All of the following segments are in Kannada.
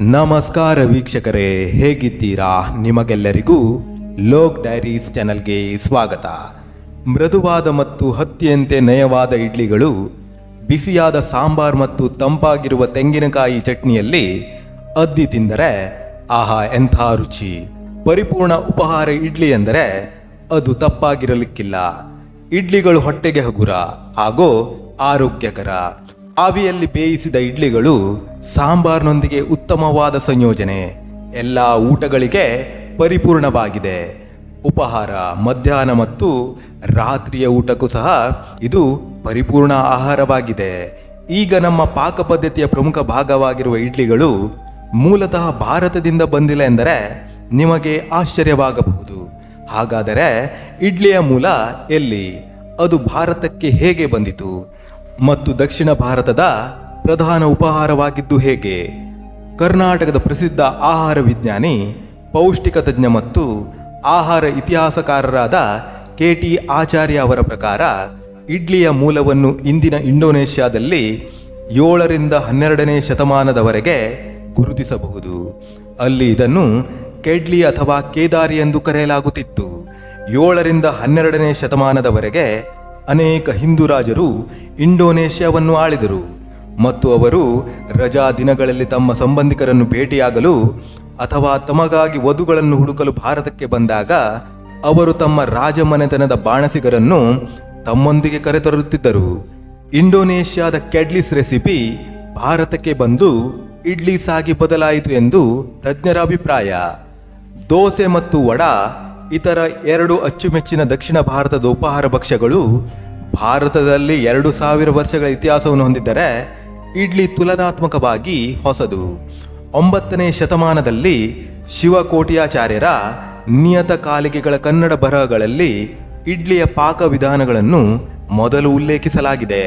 ನಮಸ್ಕಾರ ವೀಕ್ಷಕರೇ, ಹೇಗಿದ್ದೀರಾ? ನಿಮಗೆಲ್ಲರಿಗೂ ಲೋಕ್ ಡೈರೀಸ್ ಚಾನಲ್ಗೆ ಸ್ವಾಗತ. ಮೃದುವಾದ ಮತ್ತು ಹತ್ತಿಯಂತೆ ನಯವಾದ ಇಡ್ಲಿಗಳು, ಬಿಸಿಯಾದ ಸಾಂಬಾರ್ ಮತ್ತು ತಂಪಾಗಿರುವ ತೆಂಗಿನಕಾಯಿ ಚಟ್ನಿಯಲ್ಲಿ ಅದ್ದಿ ತಿಂದರೆ ಆಹಾ, ಎಂಥ ರುಚಿ. ಪರಿಪೂರ್ಣ ಉಪಹಾರ ಇಡ್ಲಿ ಎಂದರೆ ಅದು ತಪ್ಪಾಗಿರಲಿಕ್ಕಿಲ್ಲ. ಇಡ್ಲಿಗಳು ಹೊಟ್ಟೆಗೆ ಹಗುರ ಹಾಗೂ ಆರೋಗ್ಯಕರ. ಆವಿಯಲ್ಲಿ ಬೇಯಿಸಿದ ಇಡ್ಲಿಗಳು ಸಾಂಬಾರ್ನೊಂದಿಗೆ ಉತ್ತಮವಾದ ಸಂಯೋಜನೆ. ಎಲ್ಲ ಊಟಗಳಿಗೆ ಪರಿಪೂರ್ಣವಾಗಿದೆ. ಉಪಹಾರ, ಮಧ್ಯಾಹ್ನ ಮತ್ತು ರಾತ್ರಿಯ ಊಟಕ್ಕೂ ಸಹ ಇದು ಪರಿಪೂರ್ಣ ಆಹಾರವಾಗಿದೆ. ಈಗ ನಮ್ಮ ಪಾಕ ಪದ್ಧತಿಯ ಪ್ರಮುಖ ಭಾಗವಾಗಿರುವ ಇಡ್ಲಿಗಳು ಮೂಲತಃ ಭಾರತದಿಂದ ಬಂದಿಲ್ಲ ಎಂದರೆ ನಿಮಗೆ ಆಶ್ಚರ್ಯವಾಗಬಹುದು. ಹಾಗಾದರೆ ಇಡ್ಲಿಯ ಮೂಲ ಎಲ್ಲಿ? ಅದು ಭಾರತಕ್ಕೆ ಹೇಗೆ ಬಂದಿತು? ಮತ್ತು ದಕ್ಷಿಣ ಭಾರತದ ಪ್ರಧಾನ ಉಪಹಾರವಾಗಿದ್ದು ಹೇಗೆ? ಕರ್ನಾಟಕದ ಪ್ರಸಿದ್ಧ ಆಹಾರ ವಿಜ್ಞಾನಿ, ಪೌಷ್ಟಿಕ ತಜ್ಞ ಮತ್ತು ಆಹಾರ ಇತಿಹಾಸಕಾರರಾದ ಕೆ ಟಿ ಆಚಾರ್ಯ ಅವರ ಪ್ರಕಾರ ಇಡ್ಲಿಯ ಮೂಲವನ್ನು ಇಂದಿನ ಇಂಡೋನೇಷ್ಯಾದಲ್ಲಿ ಏಳರಿಂದ ಹನ್ನೆರಡನೇ ಶತಮಾನದವರೆಗೆ ಗುರುತಿಸಬಹುದು. ಅಲ್ಲಿ ಇದನ್ನು ಕೆಡ್ಲಿ ಅಥವಾ ಕೇದಾರಿ ಎಂದು ಕರೆಯಲಾಗುತ್ತಿತ್ತು. ಏಳರಿಂದ ಹನ್ನೆರಡನೇ ಶತಮಾನದವರೆಗೆ ಅನೇಕ ಹಿಂದೂ ರಾಜರು ಇಂಡೋನೇಷ್ಯಾವನ್ನು ಆಳಿದರು ಮತ್ತು ಅವರು ರಜಾ ದಿನಗಳಲ್ಲಿ ತಮ್ಮ ಸಂಬಂಧಿಕರನ್ನು ಭೇಟಿಯಾಗಲು ಅಥವಾ ತಮಗಾಗಿ ವಧುಗಳನ್ನು ಹುಡುಕಲು ಭಾರತಕ್ಕೆ ಬಂದಾಗ ಅವರು ತಮ್ಮ ರಾಜಮನೆತನದ ಬಾಣಸಿಗರನ್ನು ತಮ್ಮೊಂದಿಗೆ ಕರೆತರುತ್ತಿದ್ದರು. ಇಂಡೋನೇಷ್ಯಾದ ಕೆಡ್ಲಿಸ್ ರೆಸಿಪಿ ಭಾರತಕ್ಕೆ ಬಂದು ಇಡ್ಲಿ ಸಾಗಿ ಬದಲಾಯಿತು ಎಂದು ತಜ್ಞರ ಅಭಿಪ್ರಾಯ. ದೋಸೆ ಮತ್ತು ವಡಾ ಇತರ ಎರಡು ಅಚ್ಚುಮೆಚ್ಚಿನ ದಕ್ಷಿಣ ಭಾರತದ ಉಪಹಾರ ಭಕ್ಷ್ಯಗಳು ಭಾರತದಲ್ಲಿ ಎರಡು ಸಾವಿರ ವರ್ಷಗಳ ಇತಿಹಾಸವನ್ನು ಹೊಂದಿದ್ದರೆ ಇಡ್ಲಿ ತುಲನಾತ್ಮಕವಾಗಿ ಹೊಸದು. ಒಂಬತ್ತನೇ ಶತಮಾನದಲ್ಲಿ ಶಿವಕೋಟಿಯಾಚಾರ್ಯರ ನಿಯತ ಕಾಲಿಕೆಗಳ ಕನ್ನಡ ಬರಹಗಳಲ್ಲಿ ಇಡ್ಲಿಯ ಪಾಕವಿಧಾನಗಳನ್ನು ಮೊದಲು ಉಲ್ಲೇಖಿಸಲಾಗಿದೆ.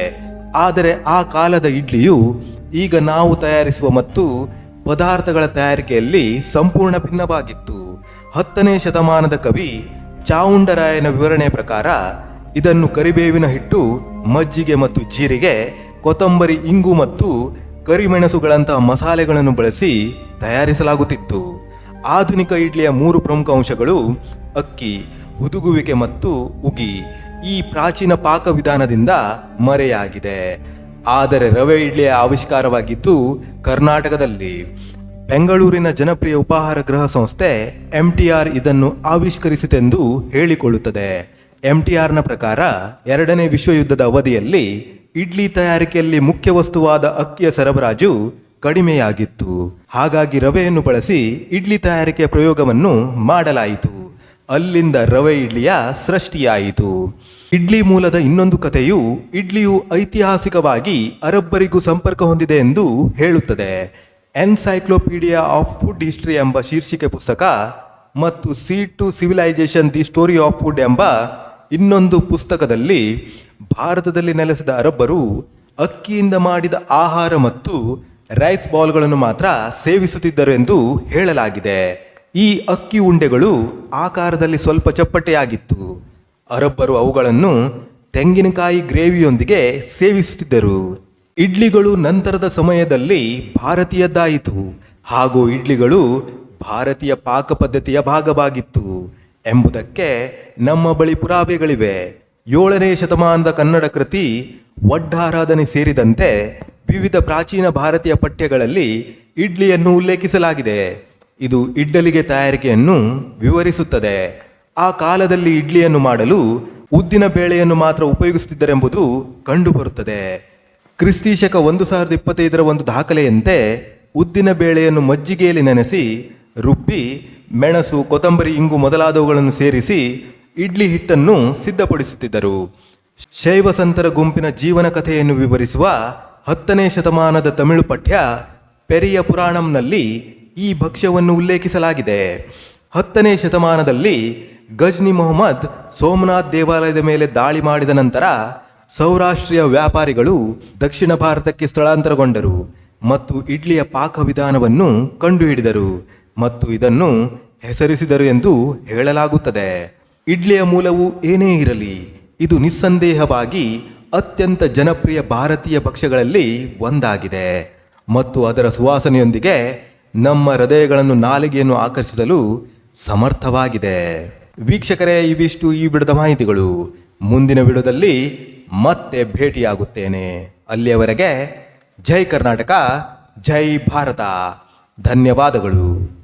ಆದರೆ ಆ ಕಾಲದ ಇಡ್ಲಿಯು ಈಗ ನಾವು ತಯಾರಿಸುವ ಮತ್ತು ಪದಾರ್ಥಗಳ ತಯಾರಿಕೆಯಲ್ಲಿ ಸಂಪೂರ್ಣ ಭಿನ್ನವಾಗಿತ್ತು. ಹತ್ತನೇ ಶತಮಾನದ ಕವಿ ಚಾವುಂಡರಾಯನ ವಿವರಣೆ ಪ್ರಕಾರ, ಇದನ್ನು ಕರಿಬೇವಿನ ಹಿಟ್ಟು, ಮಜ್ಜಿಗೆ ಮತ್ತು ಜೀರಿಗೆ, ಕೊತ್ತಂಬರಿ, ಇಂಗು ಮತ್ತು ಕರಿಮೆಣಸುಗಳಂತಹ ಮಸಾಲೆಗಳನ್ನು ಬಳಸಿ ತಯಾರಿಸಲಾಗುತ್ತಿತ್ತು. ಆಧುನಿಕ ಇಡ್ಲಿಯ ಮೂರು ಪ್ರಮುಖ ಅಂಶಗಳು ಅಕ್ಕಿ, ಹುದುಗುವಿಕೆ ಮತ್ತು ಉಗಿ. ಈ ಪ್ರಾಚೀನ ಪಾಕವಿಧಾನದಿಂದ ಮರೆಯಾಗಿದೆ. ಆದರೆ ರವೆ ಇಡ್ಲಿಯ ಆವಿಷ್ಕಾರವಾಗಿದ್ದು ಕರ್ನಾಟಕದಲ್ಲಿ. ಬೆಂಗಳೂರಿನ ಜನಪ್ರಿಯ ಉಪಹಾರ ಗೃಹ ಸಂಸ್ಥೆ ಎಂಟಿಆರ್ ಇದನ್ನು ಆವಿಷ್ಕರಿಸಿತೆಂದು ಹೇಳಿಕೊಳ್ಳುತ್ತದೆ. ಎಂಟಿಆರ್ನ ಪ್ರಕಾರ ಎರಡನೇ ವಿಶ್ವಯುದ್ಧದ ಅವಧಿಯಲ್ಲಿ ಇಡ್ಲಿ ತಯಾರಿಕೆಯಲ್ಲಿ ಮುಖ್ಯ ವಸ್ತುವಾದ ಅಕ್ಕಿಯ ಸರಬರಾಜು ಕಡಿಮೆಯಾಗಿತ್ತು. ಹಾಗಾಗಿ ರವೆಯನ್ನು ಬಳಸಿ ಇಡ್ಲಿ ತಯಾರಿಕೆಯ ಪ್ರಯೋಗವನ್ನು ಮಾಡಲಾಯಿತು. ಅಲ್ಲಿಂದ ರವೆ ಇಡ್ಲಿಯ ಸೃಷ್ಟಿಯಾಯಿತು. ಇಡ್ಲಿ ಮೂಲದ ಇನ್ನೊಂದು ಕಥೆಯು ಇಡ್ಲಿಯು ಐತಿಹಾಸಿಕವಾಗಿ ಅರಬ್ಬರಿಗೂ ಸಂಪರ್ಕ ಹೊಂದಿದೆ ಎಂದು ಹೇಳುತ್ತದೆ. ಎನ್ಸೈಕ್ಲೋಪೀಡಿಯಾ ಆಫ್ ಫುಡ್ ಹಿಸ್ಟ್ರಿ ಎಂಬ ಶೀರ್ಷಿಕೆ ಪುಸ್ತಕ ಮತ್ತು seed to civilization the story of food ಎಂಬ ಇನ್ನೊಂದು ಪುಸ್ತಕದಲ್ಲಿ ಭಾರತದಲ್ಲಿ ನೆಲೆಸಿದ ಅರಬ್ಬರು ಅಕ್ಕಿಯಿಂದ ಮಾಡಿದ ಆಹಾರ ಮತ್ತು ರೈಸ್ ಬಾಲ್ಗಳನ್ನು ಮಾತ್ರ ಸೇವಿಸುತ್ತಿದ್ದರು ಎಂದು ಹೇಳಲಾಗಿದೆ. ಈ ಅಕ್ಕಿ ಉಂಡೆಗಳು ಆಕಾರದಲ್ಲಿ ಸ್ವಲ್ಪ ಚಪ್ಪಟೆಯಾಗಿತ್ತು. ಅರಬ್ಬರು ಅವುಗಳನ್ನು ತೆಂಗಿನಕಾಯಿ ಗ್ರೇವಿಯೊಂದಿಗೆ ಸೇವಿಸುತ್ತಿದ್ದರು. ಇಡ್ಲಿಗಳು ನಂತರದ ಸಮಯದಲ್ಲಿ ಭಾರತೀಯದ್ದಾಯಿತು. ಹಾಗೂ ಇಡ್ಲಿಗಳು ಭಾರತೀಯ ಪಾಕ ಪದ್ಧತಿಯ ಭಾಗವಾಗಿತ್ತು ಎಂಬುದಕ್ಕೆ ನಮ್ಮ ಬಳಿ ಪುರಾವೆಗಳಿವೆ. ಏಳನೇ ಶತಮಾನದ ಕನ್ನಡ ಕೃತಿ ಒಡ್ಡಾರಾಧನೆ ಸೇರಿದಂತೆ ವಿವಿಧ ಪ್ರಾಚೀನ ಭಾರತೀಯ ಪಠ್ಯಗಳಲ್ಲಿ ಇಡ್ಲಿಯನ್ನು ಉಲ್ಲೇಖಿಸಲಾಗಿದೆ. ಇದು ಇಡ್ಡಲಿಗೆ ತಯಾರಿಕೆಯನ್ನು ವಿವರಿಸುತ್ತದೆ. ಆ ಕಾಲದಲ್ಲಿ ಇಡ್ಲಿಯನ್ನು ಮಾಡಲು ಉದ್ದಿನ ಬೇಳೆಯನ್ನು ಮಾತ್ರ ಉಪಯೋಗಿಸುತ್ತಿದ್ದರೆಂಬುದು ಕಂಡುಬರುತ್ತದೆ. ಕ್ರಿಸ್ತಿಶಕ ಒಂದು ಸಾವಿರದ ಇಪ್ಪತ್ತೈದರ ಒಂದು ದಾಖಲೆಯಂತೆ ಉದ್ದಿನ ಬೇಳೆಯನ್ನು ಮಜ್ಜಿಗೆಯಲ್ಲಿ ನೆನೆಸಿ, ರುಬ್ಬಿ, ಮೆಣಸು, ಕೊತ್ತಂಬರಿ, ಇಂಗು ಮೊದಲಾದವುಗಳನ್ನು ಸೇರಿಸಿ ಇಡ್ಲಿ ಹಿಟ್ಟನ್ನು ಸಿದ್ಧಪಡಿಸುತ್ತಿದ್ದರು. ಶೈವ ಸಂತರ ಗುಂಪಿನ ಜೀವನ ಕಥೆಯನ್ನು ವಿವರಿಸುವ ಹತ್ತನೇ ಶತಮಾನದ ತಮಿಳು ಪಠ್ಯ ಪೆರಿಯ ಪುರಾಣಂನಲ್ಲಿ ಈ ಭಕ್ಷ್ಯವನ್ನು ಉಲ್ಲೇಖಿಸಲಾಗಿದೆ. ಹತ್ತನೇ ಶತಮಾನದಲ್ಲಿ ಗಜ್ನಿ ಮೊಹಮ್ಮದ್ ಸೋಮನಾಥ್ ದೇವಾಲಯದ ಮೇಲೆ ದಾಳಿ ಮಾಡಿದ ನಂತರ ಸೌರಾಷ್ಟ್ರೀಯ ವ್ಯಾಪಾರಿಗಳು ದಕ್ಷಿಣ ಭಾರತಕ್ಕೆ ಸ್ಥಳಾಂತರಗೊಂಡರು ಮತ್ತು ಇಡ್ಲಿಯ ಪಾಕವಿಧಾನವನ್ನು ಕಂಡುಹಿಡಿದರು ಮತ್ತು ಇದನ್ನು ಹೆಸರಿಸಿದರು ಎಂದು ಹೇಳಲಾಗುತ್ತದೆ. ಇಡ್ಲಿಯ ಮೂಲವು ಏನೇ ಇರಲಿ, ಇದು ನಿಸ್ಸಂದೇಹವಾಗಿ ಅತ್ಯಂತ ಜನಪ್ರಿಯ ಭಾರತೀಯ ಭಕ್ಷ್ಯಗಳಲ್ಲಿ ಒಂದಾಗಿದೆ ಮತ್ತು ಅದರ ಸುವಾಸನೆಯೊಂದಿಗೆ ನಮ್ಮ ಹೃದಯಗಳನ್ನು ನಾಲಿಗೆಯನ್ನು ಆಕರ್ಷಿಸಲು ಸಮರ್ಥವಾಗಿದೆ. ವೀಕ್ಷಕರೇ, ಇವಿಷ್ಟು ಈ ಬಿಡದ ಮಾಹಿತಿಗಳು. ಮುಂದಿನ ವಿಡಿಯೋದಲ್ಲಿ ಮತ್ತೆ ಭೇಟಿಯಾಗುತ್ತೇನೆ. ಅಲ್ಲಿಯವರೆಗೆ ಜೈ ಕರ್ನಾಟಕ ಜೈ ಭಾರತ. ಧನ್ಯವಾದಗಳು.